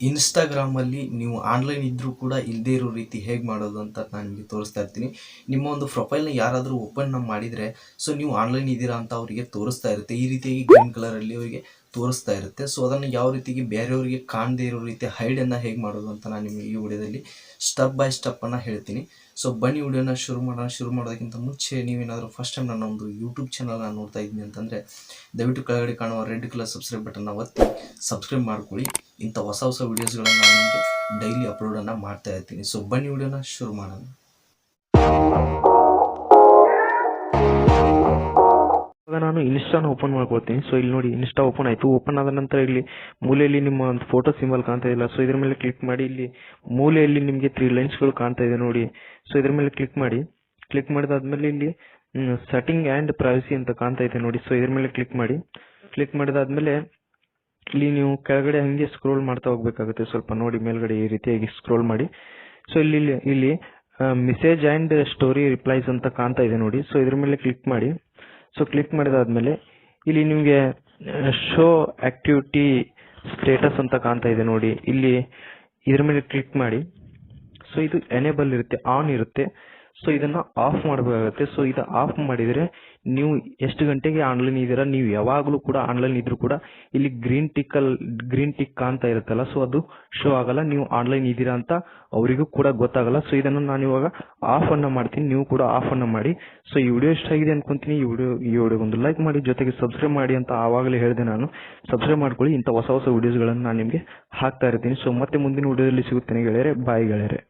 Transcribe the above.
ಇನ್ಸ್ಟಾಗ್ರಾಮಲ್ಲಿ ನೀವು ಆನ್ಲೈನ್ ಇದ್ದರೂ ಕೂಡ ಇಲ್ಲದೇ ಇರೋ ರೀತಿ ಹೇಗೆ ಮಾಡೋದು ಅಂತ ನಾನು ನಿಮಗೆ ತೋರಿಸ್ತಾ ಇರ್ತೀನಿ. ನಿಮ್ಮ ಒಂದು ಪ್ರೊಫೈಲ್ನ ಯಾರಾದರೂ ಓಪನ್ ಮಾಡಿದರೆ ಸೊ ನೀವು ಆನ್ಲೈನ್ ಇದ್ದೀರಾ ಅಂತ ಅವರಿಗೆ ತೋರಿಸ್ತಾ ಇರುತ್ತೆ. ಈ ರೀತಿಯಾಗಿ ಗ್ರೀನ್ ಕಲರಲ್ಲಿ ಅವರಿಗೆ ತೋರಿಸ್ತಾ ಇರುತ್ತೆ. ಸೊ ಅದನ್ನು ಯಾವ ರೀತಿಗೆ ಬೇರೆಯವರಿಗೆ ಕಾಣದೇ ಇರೋ ರೀತಿ ಹೈಡನ್ನು ಹೇಗೆ ಮಾಡೋದು ಅಂತ ನಾನು ನಿಮಗೆ ಈ ವಿಡಿಯೋದಲ್ಲಿ ಸ್ಟೆಪ್ ಬೈ ಸ್ಟೆಪ್ಪನ್ನು ಹೇಳ್ತೀನಿ. ಸೊ ಬನ್ನಿ ವಿಡಿಯೋನ ಶುರು ಮಾಡೋಣ. ಶುರು ಮಾಡೋದಕ್ಕಿಂತ ಮುಂಚೆ ನೀವೇನಾದರೂ ಫಸ್ಟ್ ಟೈಮ್ ನನ್ನ ಒಂದು ಯೂಟ್ಯೂಬ್ ಚಾನಲ್ನ ನೋಡ್ತಾ ಇದ್ದೀನಿ ಅಂತಂದರೆ, ದಯವಿಟ್ಟು ಕೆಳಗಡೆ ಕಾಣುವ ರೆಡ್ ಕಲರ್ ಸಬ್ಸ್ಕ್ರೈಬ್ ಬಟನ್ನ ಒತ್ತಿ ಸಬ್ಸ್ಕ್ರೈಬ್ ಮಾಡ್ಕೊಳ್ಳಿ. ಇಂಥ ಹೊಸ ಹೊಸ ವೀಡಿಯೋಸ್ಗಳನ್ನು ನಾನು ನಿಮಗೆ ಡೈಲಿ ಅಪ್ಲೋಡನ್ನು ಮಾಡ್ತಾ ಇರ್ತೀನಿ. ಸೊ ಬನ್ನಿ ವಿಡಿಯೋನ ಶುರು ಮಾಡೋಣ. ಇವಾಗ ನಾನು ಇನ್ಸ್ಟಾನ ಓಪನ್ ಮಾಡ್ಕೊಳ್ತೀನಿ ಸೊ ಇಲ್ಲಿ ನೋಡಿ ಇನ್ಸ್ಟಾ ಓಪನ್ ಆಯಿತು. ಓಪನ್ ಆದ ನಂತರ ಇಲ್ಲಿ ಮೂಲೆಯಲ್ಲಿ ನಿಮ್ಮ ಒಂದು ಫೋಟೋ ಸಿಂಬಲ್ ಕಾಣ್ತಾ ಇಲ್ಲ. ಸೊ ಇದ್ರ ಮೇಲೆ ಕ್ಲಿಕ್ ಮಾಡಿ, ಇಲ್ಲಿ ಮೂಲೆಯಲ್ಲಿ ನಿಮಗೆ ತ್ರೀ ಲೈನ್ಸ್ಗಳು ಕಾಣ್ತಾ ಇದೆ ನೋಡಿ. ಸೊ ಇದ್ರ ಮೇಲೆ ಕ್ಲಿಕ್ ಮಾಡಿ. ಕ್ಲಿಕ್ ಮಾಡಿದಾದ್ಮೇಲೆ ಇಲ್ಲಿ ಸೆಟ್ಟಿಂಗ್ ಆ್ಯಂಡ್ ಪ್ರೈವಸಿ ಅಂತ ಕಾಣ್ತಾ ಇದೆ ನೋಡಿ. ಸೊ ಇದ್ರ ಮೇಲೆ ಕ್ಲಿಕ್ ಮಾಡಿ. ಕ್ಲಿಕ್ ಮಾಡಿದಾದ್ಮೇಲೆ ಇಲ್ಲಿ ನೀವು ಕೆಳಗಡೆ ಹಂಗೆ ಸ್ಕ್ರೋಲ್ ಮಾಡ್ತಾ ಹೋಗ್ಬೇಕಾಗುತ್ತೆ. ಸ್ವಲ್ಪ ನೋಡಿ, ಮೇಲ್ಗಡೆ ಈ ರೀತಿಯಾಗಿ ಸ್ಕ್ರೋಲ್ ಮಾಡಿ. ಸೊ ಇಲ್ಲಿ, ಇಲ್ಲಿ- ಮೆಸೇಜ್ ಆ್ಯಂಡ್ ಸ್ಟೋರಿ ರಿಪ್ಲೈಸ್ ಅಂತ ಕಾಣ್ತಾ ಇದೆ ನೋಡಿ. ಸೊ ಇದ್ರ ಮೇಲೆ ಕ್ಲಿಕ್ ಮಾಡಿ. ಸೊ ಕ್ಲಿಕ್ ಮಾಡಿದಾದ್ಮೇಲೆ, ಇಲ್ಲಿ ನಿಮಗೆ ಶೋ ಆಕ್ಟಿವಿಟಿ ಸ್ಟೇಟಸ್ ಅಂತ ಕಾಣ್ತಾ ಇದೆ ನೋಡಿ. ಇಲ್ಲಿ, ಇದ್ರ ಮೇಲೆ ಕ್ಲಿಕ್ ಮಾಡಿ. ಸೊ ಇದು ಎನೇಬಲ್ ಇರುತ್ತೆ ಆನ್ ಇರುತ್ತೆ. ಸೊ ಇದನ್ನ ಆಫ್ ಮಾಡಬೇಕಾಗುತ್ತೆ. ಸೊ ಇದು ಆಫ್ ಮಾಡಿದರೆ ನೀವು ಎಷ್ಟು ಗಂಟೆಗೆ ಆನ್ಲೈನ್ ಇದ್ದೀರಾ ನೀವು ಯಾವಾಗಲೂ ಕೂಡ ಆನ್ಲೈನ್ ಇದ್ರು ಕೂಡ ಇಲ್ಲಿ ಗ್ರೀನ್ ಟಿಕ್ ಗ್ರೀನ್ ಟಿಕ್ ಅಂತ ಇರುತ್ತಲ್ಲ ಸೊ ಅದು ಶೋ ಆಗಲ್ಲ. ನೀವು ಆನ್ಲೈನ್ ಇದ್ದೀರಾ ಅಂತ ಅವರಿಗೂ ಕೂಡ ಗೊತ್ತಾಗಲ್ಲ. ಸೊ ಇದನ್ನು ನಾನು ಇವಾಗ ಆಫ್ ಅನ್ನ ಮಾಡ್ತೀನಿ. ನೀವು ಕೂಡ ಆಫ್ ಅನ್ನ ಮಾಡಿ. ಸೊ ಈ ವಿಡಿಯೋ ಇಷ್ಟ ಆಗಿದೆ ಅನ್ಕೊಂತೀನಿ. ಈ ವಿಡಿಯೋ ಈ ವಿಡಿಯೋ ಒಂದು ಲೈಕ್ ಮಾಡಿ. ಜೊತೆಗೆ ಸಬ್ಸ್ಕ್ರೈಬ್ ಮಾಡಿ ಅಂತ ಆವಾಗಲೇ ಹೇಳಿದೆ ನಾನು. ಸಬ್ಸ್ಕ್ರೈಬ್ ಮಾಡ್ಕೊಳ್ಳಿ. ಇಂಥ ಹೊಸ ಹೊಸ ವಿಡಿಯೋಸ್ಗಳನ್ನು ನಾನು ನಿಮಗೆ ಹಾಕ್ತಾ ಇರ್ತೀನಿ. ಸೊ ಮತ್ತೆ ಮುಂದಿನ ವಿಡಿಯೋದಲ್ಲಿ ಸಿಗುತ್ತೇನೆ ಗೆಳೆಯರೆ. ಬಾಯ್ ಗೆಳೆಯರೆ.